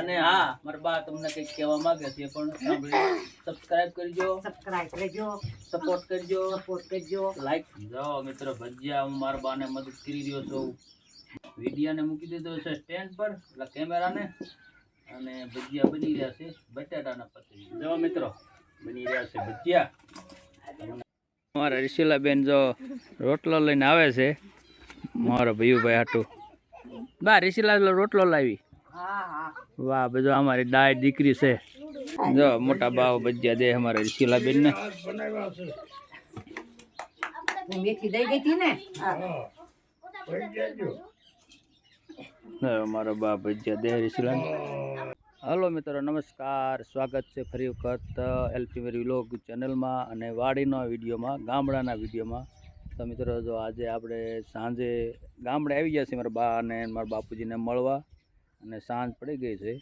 અને હા મારા બા તમને કંઈક કહેવા માંગે છે પણ સાંભળી સબસ્ક્રાઇબ કરજો. સબસ્ક્રાઇબ કરજો. સપોર્ટ કરજો. સપોર્ટ કરજો. લાઈક જાઓ મિત્રો ભજીયા હું મારા બાને મદદ કરી રહ્યો છું. વિડીયાને મૂકી દીધો છે સ્ટેન્ડ પર એટલે કેમેરાને. અને ભજીયા બની રહ્યા છે બટાટાના પતરી. જવા મિત્રો બની રહ્યા છે ભજીયા. મારા રિશિલાબેન જો રોટલો લઈને આવે છે. મારા ભૈયુભાઈ હાટું. બા રિશિલા રોટલો લાવી. હા વાહ બધું અમારી દાય દીકરી છે. જો મોટા બાવ ભજીયા દે અમારે શીલાબેન ને. મારો બા ભજીયા દે રિશિલા હલો મિત્રો નમસ્કાર. સ્વાગત છે ફરી વખત એલપી મેરી વ્લોગ ચેનલમાં અને વાડીના વિડીયોમાં ગામડાના વિડીયોમાં. તો મિત્રો જો આજે આપણે સાંજે ગામડે આવી ગયા છીએ મારા બા અને મારા બાપુજીને મળવા. અને સાંજ પડી ગઈ છે.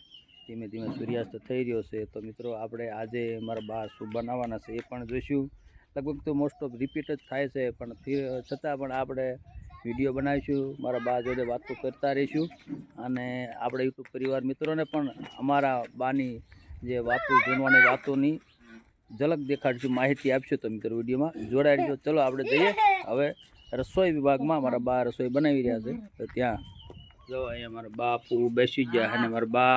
ધીમે ધીમે સૂર્યાસ્ત થઈ રહ્યો છે. તો મિત્રો, આપણે આજે મારા બા શું બનાવવાના છે એ પણ જોઈશું. લગભગ તો મોસ્ટ ઓફ રિપીટ જ થાય છે, પણ છતાં પણ આપણે વીડિયો બનાવીશું. મારા બા જોડે વાતો કરતા રહીશું. અને આપણે યુટ્યુબ પરિવાર મિત્રોને પણ અમારા બાની જે વાતો જૂનવાની વાતોની ઝલક દેખાડશું, માહિતી આપશું તો મિત્રો વિડીયોમાં. જોડાઈ ચલો, આપણે જઈએ. હવે રસોઈ વિભાગમાં મારા બા રસોઈ બનાવી રહ્યા છે. તો ત્યાં જો અહીંયા મારા બાપુ બેસી ગયા અને મારા બા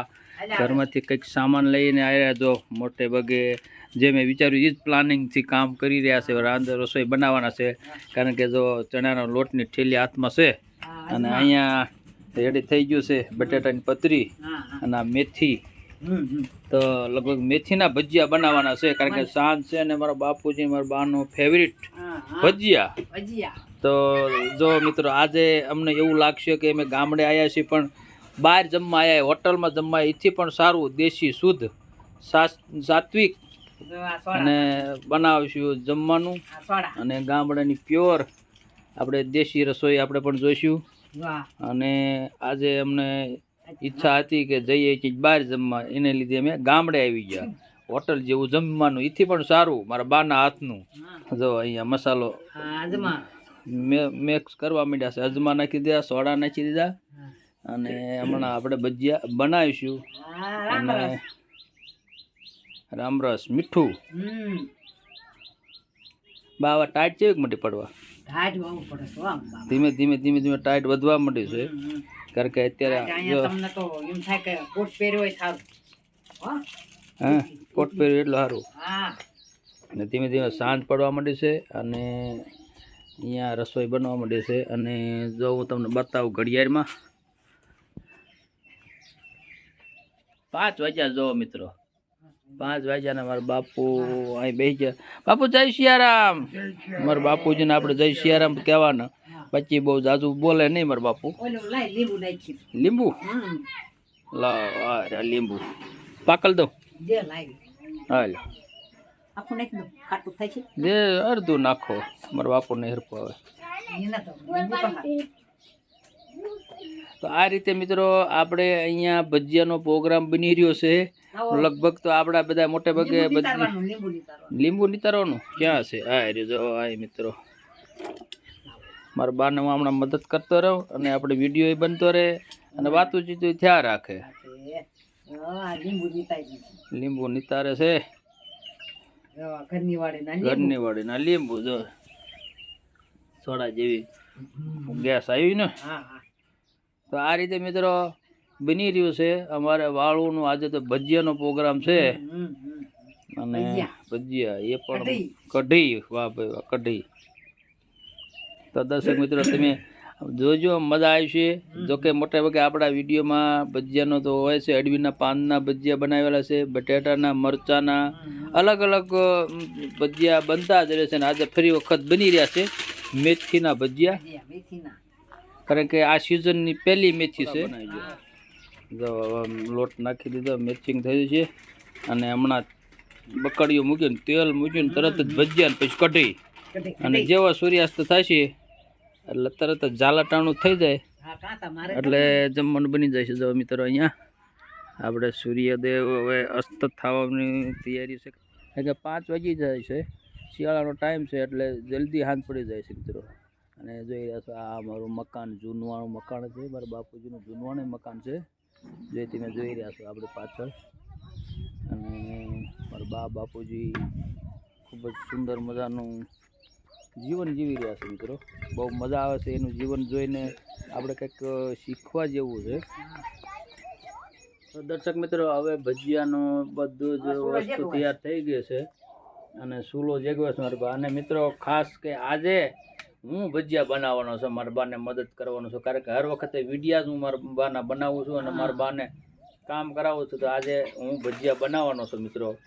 ઘરમાંથી કંઈક સામાન લઈને આવ્યા જો મોટે ભાગે જે મેં વિચાર્યું એ જ પ્લાનિંગથી કામ કરી રહ્યા છે રાંધ રસોઈ બનાવવાના છે. કારણ કે જો ચણાના લોટની ઠેલી હાથમાં છે. અને અહીંયા રેડી થઈ ગયું છે બટેટાની પતરી અને આ મેથી. તો લગભગ મેથીના ભજીયા બનાવવાના છે કારણ કે સાંજ છે અને મારા બાપુજી મારા બાનું ફેવરિટ ભજીયા. ભજીયા. તો જો મિત્રો, આજે અમને એવું લાગશે કે અમે ગામડે આવ્યા છીએ, પણ બહાર જમવા આવ્યા હોટલમાં જમવા એથી પણ સારું દેશી શુદ્ધ સાત્વિક અને બનાવીશું જમવાનું અને ગામડાની પ્યોર આપણે દેશી રસોઈ આપણે પણ જોઈશું. અને આજે અમને ઈચ્છા હતી કે જઈએ કે બહાર જમવા, એને લીધે અમે ગામડે આવી ગયા. હોટલ જેવું જમવાનું, એથી પણ સારું, મારા બાના હાથનું. જો અહીંયા મસાલો મિક્સ કરવા માંડ્યા છે. અજમા નાખી દીધા સોડા નાખી દીધા અને હમણાં આપણે ભજીયા બનાવીશું. અને રામરસ મીઠું. બાવા ટાઈટ છે મોટી પડવા. ધીમે ધીમે ધીમે ધીમે ટાઈટ વધવા માંડી છે. કારણ કે અત્યારે તમને તો એમ થાય કે કોટ પહેર્યો સારું. હા? કોટ પહેર્યું એટલું સારું. હા. અને ધીમે ધીમે સાંજ પડવા માંડી છે અને અહીંયા રસોઈ બનવા માંડે છે અને જો હું તમને બતાવું ઘડિયાળમાં. પાંચ વાગ્યા જો મિત્રો. પાંચ વાગ્યા ને મારા બાપુ અહીં બેસી ગયા. બાપુ જય સિયારામ. મારા બાપુજીને આપણે જય સિયારામ કહેવાના. પછી બહુ જાજુ બોલે નહીં મારા બાપુ. લીંબુ લાવ લીંબુ? પાકલ દઉં. હાલ. આખું નાખી દો ખાટું થાય છે? જે અડધું નાખો. મારા બાપુને હેરપો આવે. તો આ રીતે મિત્રો આપણે અહીંયા ભજીયાનો પ્રોગ્રામ બની રહ્યો છે. લગભગ તો આપણા બધા મોટે ભાગે લીંબુ નિતારવાનું, ક્યાં છે? આ રહ્યો જો આ મિત્રો. મારા બાને હું હમણાં મદદ કરતો રહું અને આપણે વીડિયો બનતો રહે અને વાતું ચીતું થયા રાખે. લીંબુ નિતારી છે. ઘરની વાડીના. ઘરની વાડીના લીંબુ જો સોડા જેવી ગેસ આવી ને તો આ રીતે મિત્રો બની રહ્યું છે અમારે વાળુનું આજે તો ભજીયાનો પ્રોગ્રામ છે. અને ભજીયા. એ પણ કઢી. કઢી વાહ ભાઈ વાહ કઢી તો દર્શક મિત્રો તમે જોજો મજા આવશે જોકે મોટે ભાગે આપણા વિડીયોમાં ભજીયાનો તો હોય છે અડવીના પાનના ભજીયા બનાવેલા છે બટેટાના મરચાના અલગ અલગ ભજીયા બનતા જ રહે છે અને આજે ફરી વખત બની રહ્યા છે મેથીના ભજીયા. કારણ કે આ સિઝનની પહેલી મેથી છે. જો હવે લોટ નાખી દીધો મેચિંગ થયું છે. અને હમણાં બકડીઓ મૂક્યું તેલ મૂક્યું તરત જ ભજીયા પછી કઢી. અને જેવા જેવો સૂર્યાસ્ત થશે એટલે તરત જ ઝાલાટાણું થઈ જાય. એટલે જમવાનું બની જાય છે. જો મિત્રો અહીંયા આપણે સૂર્યદેવ હવે અસ્ત થવાની તૈયારી છે. કારણ કે પાંચ વાગી જાય છે. શિયાળાનો ટાઈમ છે એટલે જલ્દી હાંજ પડી જાય છે મિત્રો. અને જોઈ રહ્યા છો આ મારું મકાન જૂનવાણું મકાન છે. મારા બાપુજીનું જૂનવાણું મકાન છે. જે તમે જોઈ રહ્યા છો આપણે પાછળ. અને મારા બા બાપુજી ખૂબ જ સુંદર મજાનું જીવન જીવી રહ્યા છે મિત્રો. બહુ મજા આવે છે એનું જીવન જોઈને આપણે કંઈક શીખવા જેવું છે. તો દર્શક મિત્રો હવે ભજીયાનું બધું જ વસ્તુ તૈયાર થઈ ગયો છે અને સુલો જેગવે છે મારા બા. અને મિત્રો ખાસ કે આજે હું ભજીયા બનાવવાનો છું. મારા બાને મદદ કરવાનો છું. કારણ કે હર વખતે વિડીયા હું મારા બાના બનાવું છું અને મારા બાને કામ કરાવું છું. તો આજે હું ભજીયા બનાવવાનો છું મિત્રો.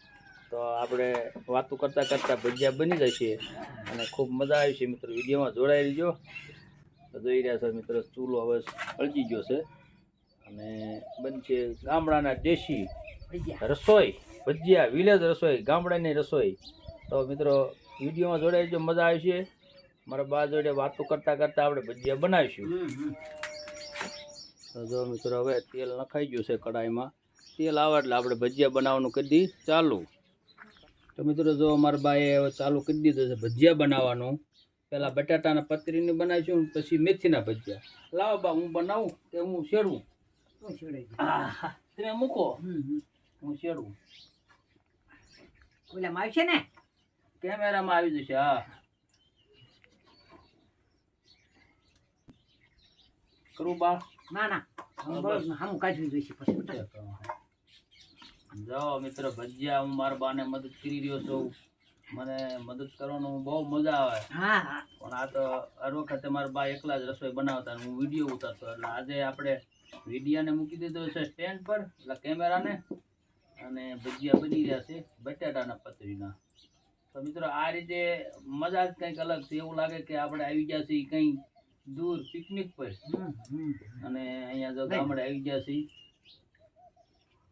તો આપણે વાતો કરતાં કરતાં ભજીયા બની જશે અને ખૂબ મજા આવી છે મિત્રો. વિડીયોમાં જોડાઈ રહીજો. તો જોઈ રહ્યા છો મિત્રો ચૂલો હવે અળગી ગયો છે. અને બનશે ગામડાના દેશી રસોઈ ભજીયા વિલેજ રસોઈ ગામડાની રસોઈ. તો મિત્રો વિડીયોમાં જોડાઈ જો મજા આવશે મારા બા જોડે વાતો કરતાં કરતાં આપણે ભજીયા બનાવીશું. તો જો મિત્રો હવે તેલ નખાઈ ગયું છે કડાઈમાં તેલ આવે એટલે આપણે ભજીયા બનાવવાનું કરી દી ચાલુ. તો મિત્રો જો અમારા બાએ ચાલુ કરી દીધું છે ભજીયા બનાવવાનું. પહેલાં બટાટાના પતરીને બનાવીશું પછી મેથીના ભજીયા. લાવો બા હું બનાવું કે હું શેરવું? તમે મૂકો. હું શેરવું. ઓલામાં આવશે ને? કેમેરામાં આવી જશે હા. કરું બા. ના ના. હું. હમ કાઢવી જોઈશે પછી. જાઓ મિત્ર ભજીયા હું મારા બાને મદદ કરી રહ્યો છું. મને મદદ કરવાનું બહુ મજા આવે. પણ આ તો હર વખતે મારા બા એકલા જ રસોઈ બનાવતા હું વીડિયો ઉતારતો. એટલે આજે આપણે વિડીયાને મૂકી દીધો છે સ્ટેન્ડ પર એટલે કેમેરાને. અને ભજીયા બની રહ્યા છે બટાટાના પતરીના. તો મિત્રો આ રીતે મજા જ કંઈક અલગ છે. એવું લાગે કે આપણે આવી ગયા છીએ કંઈ દૂર પિકનિક પર. અને અહીંયા જો ગામડે આવી ગયા છીએ.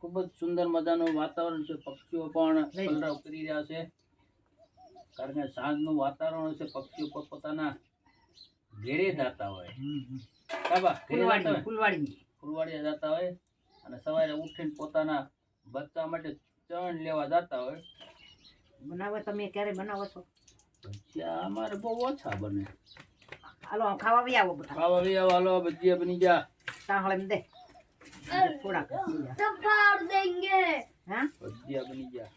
ખૂબ જ સુંદર મજાનું વાતાવરણ છે. પક્ષીઓ પણ કલરવ કરી રહ્યા છે. કારણ કે સાંજનું વાતાવરણ છે પક્ષીઓ પોતપોતાના ઘેરે જતા હોય. કાબા ફૂલવાડી ફૂલવાડી જતા હોય. અને સવારે ઉઠીને પોતાના બચ્ચા માટે ચણ લેવા જતા હોય. બનાવો તમે ક્યારે બનાવો છો? ભજીયા અમારે બહુ ઓછા બને. હાલો ખાવા બી આવો ખાવા બી આવો, હાલો ભજીયા બની જા. સાંભળે દે. થોડાક હા? ભજીયા બની જા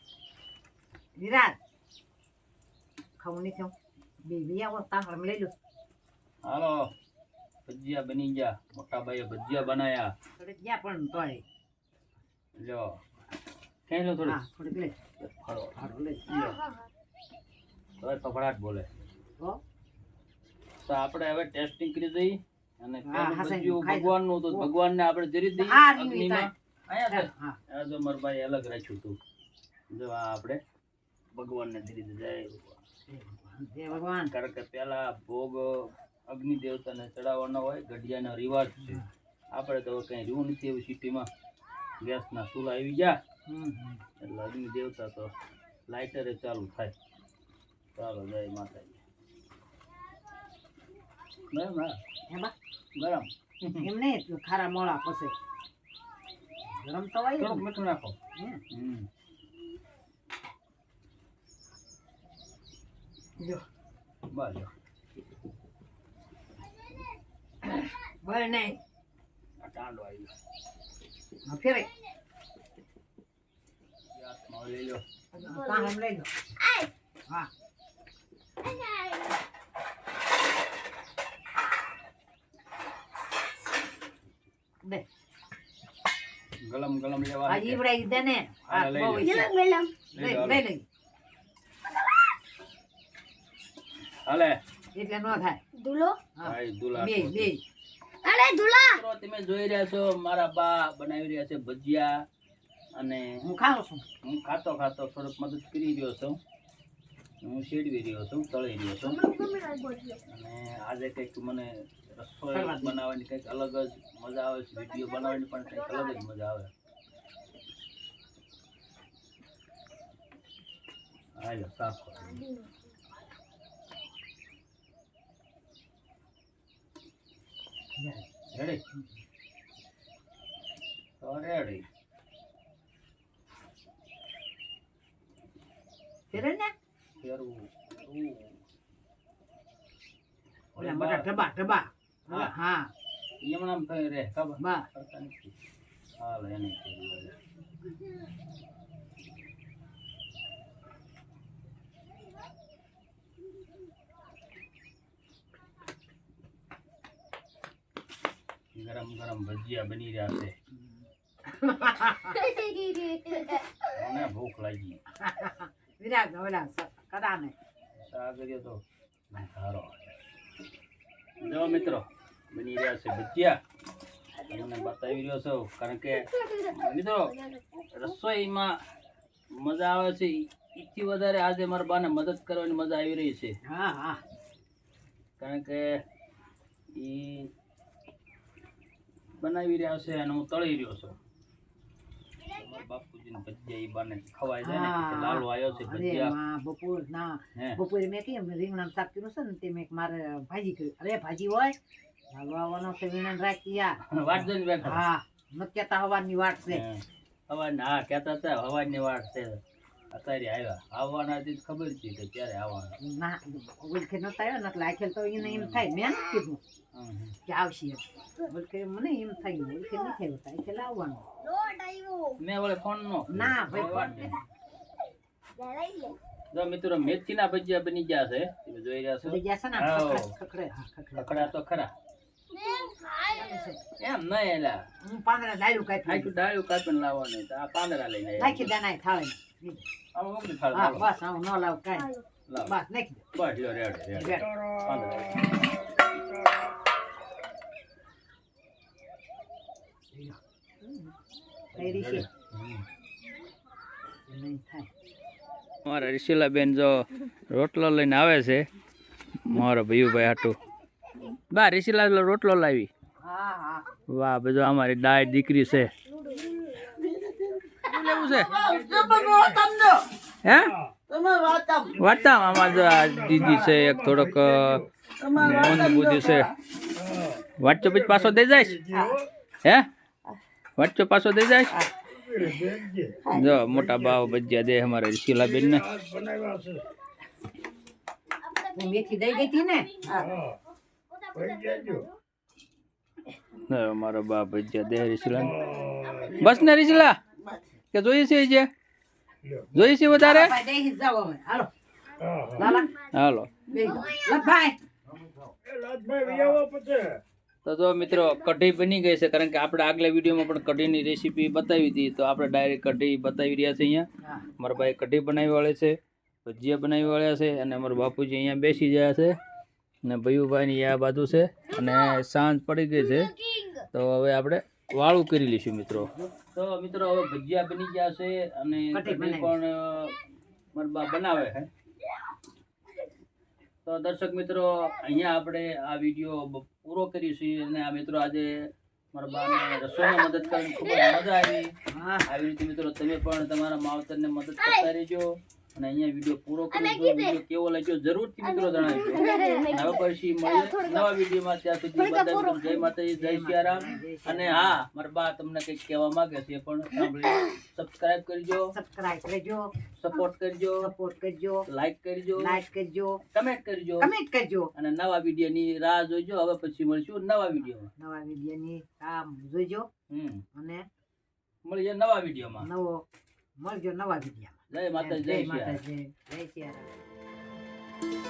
વિરાટ ખાવું નહીં થયું. બે બી આવો તાહળે લઈ લો. હાલો ભજીયા બની જા મોટા ભાઈએ ભજીયા બનાયા. ગયા પણ તોય. જો કઈ લો થોડું. હા લે ફરો હારું લે તોય ફફડાટ બોલે. તો તો આપણે હવે ટેસ્ટિંગ કરી દઈ અને ભગવાનનું તો ભગવાનને આપણે જરી દઈએ. અગ્નિમાં. અહીંયા આ જો મારા ભાઈ અલગ રાખ્યું હતું. જો આ આપણે ભગવાનને જરી દે જય ભગવાન. ભગવાન. કારણ કે પેલા ભોગ અગ્નિ દેવતાને ચડાવવાનો હોય ગઢિયાનો રિવાજ છે. આપણે તો કઈ રહ્યું નથી એવું સિટીમાં. ગેસના ચૂલા આવી ગયા. એટલે અગ્નિ દેવતા તો લાઇટરે ચાલુ થાય. ચાલો જય માતાજી. બરાબર ગરમ. એમ નહીં ખારા મોળા પછી. ગરમ તો હોય થોડુંક. મીઠું નાખો. જો. બસ જો. બળ નહીં. આ આવી ગયો. ફેરે લઈ લો હા દે. ગલમ ગલમ લેવા આ ઈવડાઈ દે ને. આ બહુ લો. છે. લઈ લઈ લો, લઈ લઈ. હાલે. એટલે નો થાય. ધૂલો? હા. દુલા બે બે. અરે ધૂલા! તમે જોઈ રહ્યા છો મારા બા બનાવી રહ્યા છે ભજીયા અને હું ખાઉં છું. હું ખાતો ખાતો થોડોક મદદ કરી રહ્યો છું. હું શેડવી રહ્યો છું તળી રહ્યો છું. અને આજે કંઈક મને રસોઈ બનાવવાની કંઈક અલગ જ મજા આવે છે વીડિયો બનાવવાની પણ કંઈક અલગ જ મજા આવે. હાલો સાફ રેડી રેડી ફેરવું ઓલા મોટા ડબ્બા ડબ્બા હા. હા. એમણામ થઈ રે ખબર? બા. હાલ એને ગરમ ગરમ ભજીયા બની રહ્યા છે. મને ભૂખ લાગી. વિરાટ ઓલા કદા ને શા તો સારો જો મિત્રો બની રહ્યા છે ભજીયા. તમને બતાવી રહ્યો છું કારણ કે મિત્રો રસોઈમાં મજા આવે છે એથી વધારે આજે મારા બાને મદદ કરવાની મજા આવી રહી છે. હા હા. કારણ કે એ બનાવી રહ્યા છે અને હું તળી રહ્યો છું. બાપુજીને ભજીયા એ બાને ખવાય જાય ને લાલો આવ્યો છે ભજીયા. બપોર ના બપોરે મેં કેમ રીંગણા શાક કર્યું છે ને તે મેં મારે ભાજી કર્યું. અરે ભાજી હોય છે વાટ જોઈને બેઠા. હા કેતા હવાની વાટ છે. હવાને હા કહેતા હતા હવાની વાટ છે. અત્યારે આવ્યા. આવવાના હતી ખબર છે કે ક્યારે આવવાના. ના ઓળખે નતા આવ્યો ને એટલે આખેલ તો એને એમ થાય. મેં કીધું. કે આવશે મને એમ થાય આવવાનું. મેં વળે ફોન નો ના ભાઈ વાટ જો મિત્રો મેથીના ભજીયા બની ગયા છે. જોઈ રહ્યા છો? થઈ ગયા છે ને ખખડે ખખડે. તો ખરા. એમ નહીં એલા. હું પાંદડા ડાળું કાપી આખું ડાળું કાપીને લાવવાનું આ પાંદડા લઈને. નાખી દે નાય થાળે. આમાં મોકલી થાળ હા બસ હું ન લાવ કાંઈ. બસ નાખી દે. બસ લ્યો રેડ રેડ. બેઠ. પાંદડા કઈ રીતે હમ. નહીં થાય. મારા રિશિલાબેન જો રોટલો લઈને આવે છે મારો ભૈયુભાઈ હાટું. બા રિશિલા રોટલો લાવી. હા હા. વાહ બધો અમારી ડાય દીકરી છે. લેવું છે? હે? જો આ દીદી છે એક થોડોક મોંદ બુદ્ધિ છે. વાટચો પછી પાછો દઈ જાય હે? વાંચો પાછો દઈ જાય જો મોટા બાવ ભજીયા દે અમારા રિશિલાબેન ને મેથી દઈ ગઈ હતી ને? ને બાપ ભજીયા દે રિશિલા બસ ને રીસલા કે જોઈએ છે જે જોઈએ છે વધારે? હાલો. તો જો મિત્રો કઢી બની ગઈ છે કારણ કે આપણે આગલા વિડીયોમાં પણ કઢીની રેસીપી બતાવી હતી. તો આપણે ડાયરેક્ટ કઢી બતાવી રહ્યા છે અહીંયા. મારા ભાઈ કઢી બનાવી વાળે છે ભજીયા બનાવી વાળ્યા છે અને અમારા બાપુજી અહીંયા બેસી ગયા છે. અને ભૈયુભાઈની આ બાજુ છે અને સાંજ પડી ગઈ છે. તો હવે આપણે વાળું કરી લઈશું મિત્રો. તો મિત્રો હવે ભજીયા બની ગયા છે અને. પણ મરબા બનાવે છે તો દર્શક મિત્રો અહીંયા આપણે આ વીડિયો પૂરો કરીશું અને આ મિત્રો આજે મરબાને બાને રસોઈમાં મદદ કરવાની ખૂબ જ મજા આવી. હા. આવી રીતે મિત્રો તમે પણ તમારા માવતરને મદદ કરતા રહેજો. અને અહીંયા વીડિયો પૂરો કરીશું વીડિયો કેવો લાગ્યો જરૂરથી મિત્રો જણાવજો. હવે પછી મળીએ નવા વિડીયોમાં ત્યાં સુધી બધા જય માતાજી જય સિયારામ અને હા મારા બા તમને કંઈક કહેવા માંગે છે પણ સાંભળી. સબસ્ક્રાઇબ કરજો. સબસ્ક્રાઇબ કરજો. સપોર્ટ કરજો. સપોર્ટ કરજો. લાઈક કરજો. લાઈક કરજો. કમેન્ટ કરજો. કમેન્ટ કરજો. અને નવા વિડીયોની રાહ જોઈજો હવે પછી મળીશું નવા વિડીયોમાં નવા વિડીયોની રાહ જોઈજો હમ. અને મળીએ નવા વિડીયોમાં નવો મળજો નવા વિડીયોમાં જય માતાજી જય માતાજી. જય સિયારામ